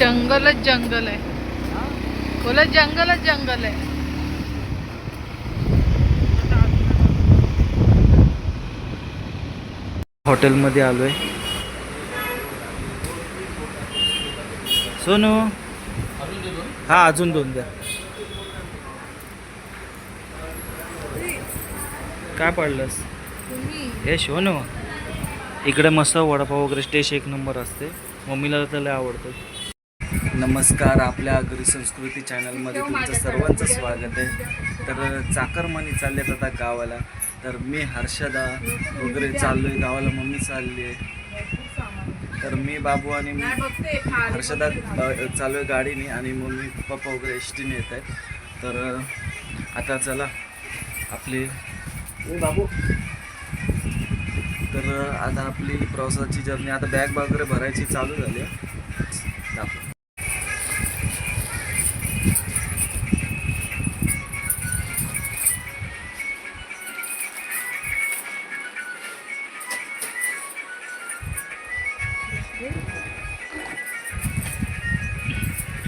जंगलच जंगल आहे. बोला जंगलच जंगल आहे. हॉटेलमध्ये आलोय. सोनू. हा अजून दोन द्या. काय पडलंस? हे सोनू. इकडे मस्त वडापाव वगैरे टेस्ट एक नंबर असते. मम्मीला तर लय आवडतं. नमस्कार आपल्या घरी संस्कृती चॅनलमध्ये तुमचं सर्वांचं स्वागत आहे. तर चाकरमानी चाललेत आता गावाला. तर मी हर्षदा वगैरे चाललोय गावाला मम्मी चालली आहे. तर मी बाबू आणि मी हर्षदा चालू आहे गाडीने आणि मम्मी पप्पा वगैरे एस टीने येत आहेत. तर आता चला आपली बाबू. तर आता आपली प्रवासाची जर्नी आता बॅग वगैरे भरायची चालू झाली आहे.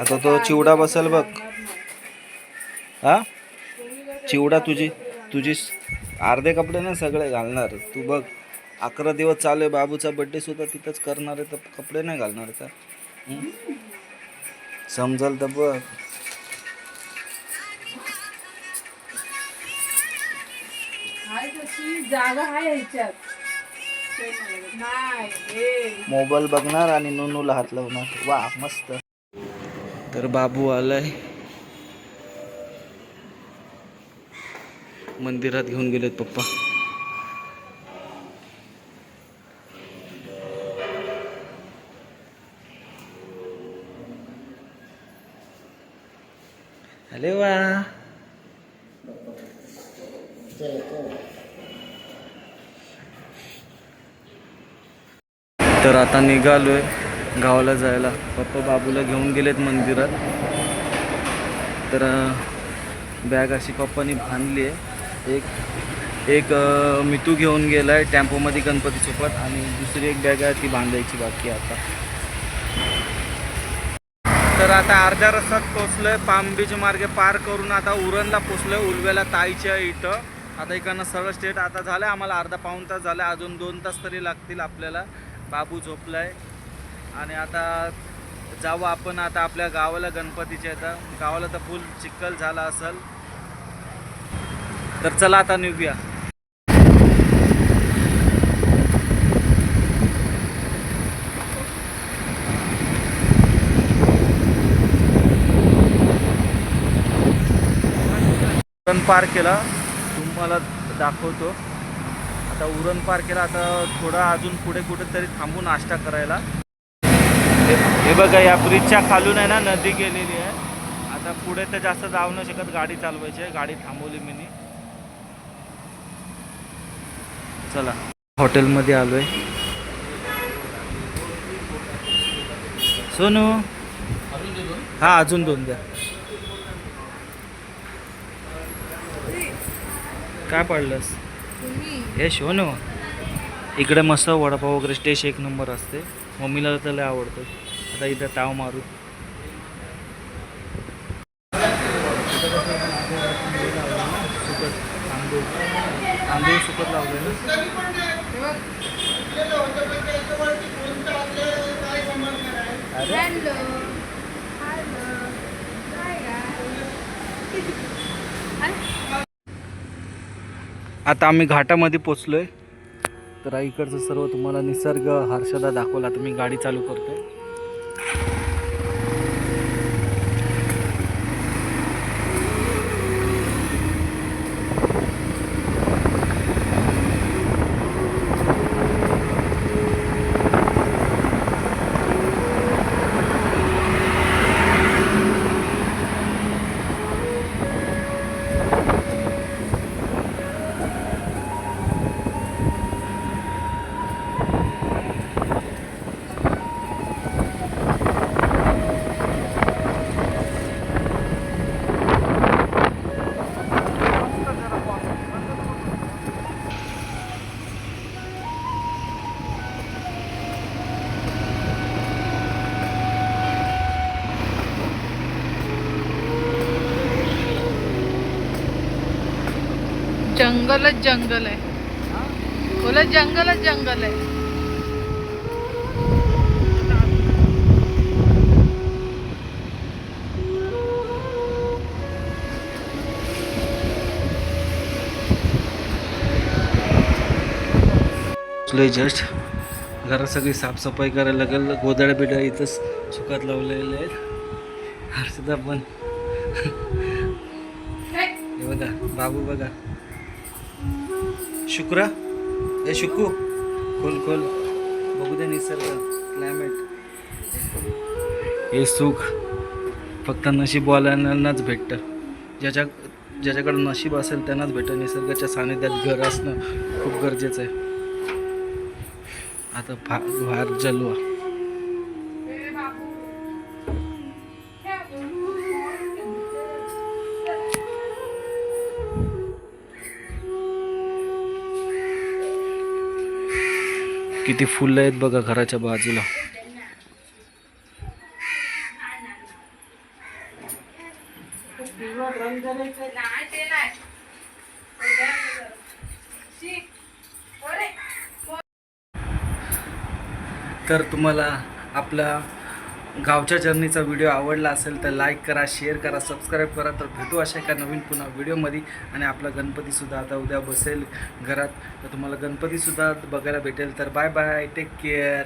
आता तो चिवडा बसल बघ. हा? चिवडा तुझी तुझी अर्धे कपडे ना सगळे घालणार. तू बघ अकरा दिवस चालू आहे बाबूचा बड्डे सुद्धा तिथंच करणार आहे तर कपडे नाही घालणार का? समजल तर बघ. जागा आहे ह्याच्यात नाही मोबाईल बघणार आणि नोनूला हात लावणार. वा मस्त. तर बाबू आलाय मंदिरात घेऊन गेलेत पप्पा अरे वा तर आता निघालोय गावाला जायला. पप्पा बाबूला घेऊन गेलेत मंदिरात. तर बॅग अशी पप्पानी बांधली आहे. एक एक मितू घेऊन गेलाय टेम्पोमध्ये गणपती सोबत आणि दुसरी एक बॅग आहे ती बांधायची बाकी आता. तर आता अर्ध्या रस्त्यात पोचलोय पाम बीच मार्गे पार करून आता उरणला पोचलोय उलव्याला ताईच्या इथं. आता इकडनं सरळ स्टेट आता झालं आम्हाला अर्धा पाऊण तास झाला अजून दोन तास तरी लागतील आपल्याला. बाबू झोपलाय. आणि आता जाऊ आपण आता आपल्या गावाला गणपतीच्या इथं. गावाला तर फुल चिखल झाला असेल. तर चला आता निघूया. उरण पार केला. तुम्हाला दाखवतो. आता उरण पार केला. आता थोडा अजून पुढे कुठेतरी थांबू नाश्ता करायला. हे- बघा या ब्रिजच्या खालून आहे ना नदी गेलेली आहे. आता पुढे तर जास्त जाऊ नाही शकत गाडी चालवायची आहे. गाडी थांबवली मी चला. हॉटेलमध्ये आलोय. सोनू. हा अजून दोन द्या. काय पडलंस? हे सोनू. इकडे मस्त वडापाव वगैरे टेस्ट एक नंबर असते. मम्मीला तर लय आवडतं. आता इथं ताव मारू. तांदूळ तांदूळ सुकट लावले ना आता आम्ही घाटामध्ये पोचलोय. तर इकडचं सर्व तुम्हाला निसर्ग हर्षदा दाखवला. तर मी गाडी चालू करतो जंगलच जंगल आहे. बोलत जंगलच जंगल आहे. जस्ट. घरात सगळी साफसफाई करायला लागेल. गोदड्या बिड्या इथंच सुकात लावलेले आहेत. हर्षदा पण. हे बघा बाबू बघा. शुक्रा। हे शुकू खोल खोल। बघू दे निसर्ग क्लायमेट हे सुख फक्त नशीबवाल्यांनाच भेटतं. ज्याच्या ज्याच्याकडं नशीब असेल त्यांनाच भेटतं. निसर्गाच्या सानिध्यात घर असणं खूप गरजेचं आहे. आता भा भार जलवा. किती फुलं आहेत बघा घराच्या बाजूला. तर तुम्हाला आपला गावच्या जर्नीचा व्हिडिओ आवडला असेल तर लाईक करा शेअर करा सबस्क्राईब करा. तर भेटू अशा एका नवीन पुन्हा व्हिडिओमध्ये आणि आपला गणपतीसुद्धा आता उद्या बसेल घरात. तर तुम्हाला गणपतीसुद्धा बघायला भेटेल. तर बाय बाय टेक केअर